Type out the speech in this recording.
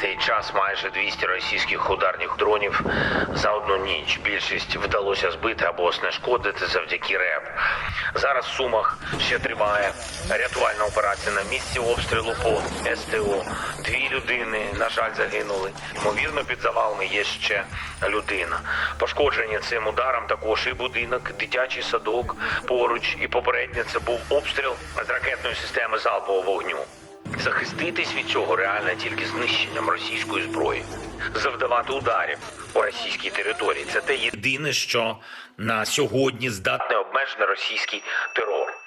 цей час майже 200 російських ударних дронів за одну ніч. Більшість вдалося збити або знешкодити завдяки РЕП. Зараз в Сумах ще триває рятувальна операція на місці обстрілу по СТО. Дві людини, на жаль, загинули. Ймовірно, під завалами є ще людина. Пошкоджені цим ударом також і будинок, дитячий садок поруч. І попередньо це був обстріл з ракетної системи залпового вогню. Захиститись від цього реально тільки знищенням російської зброї, завдавати ударів по російській території. Це те єдине, що на сьогодні здатне обмежити російський терор.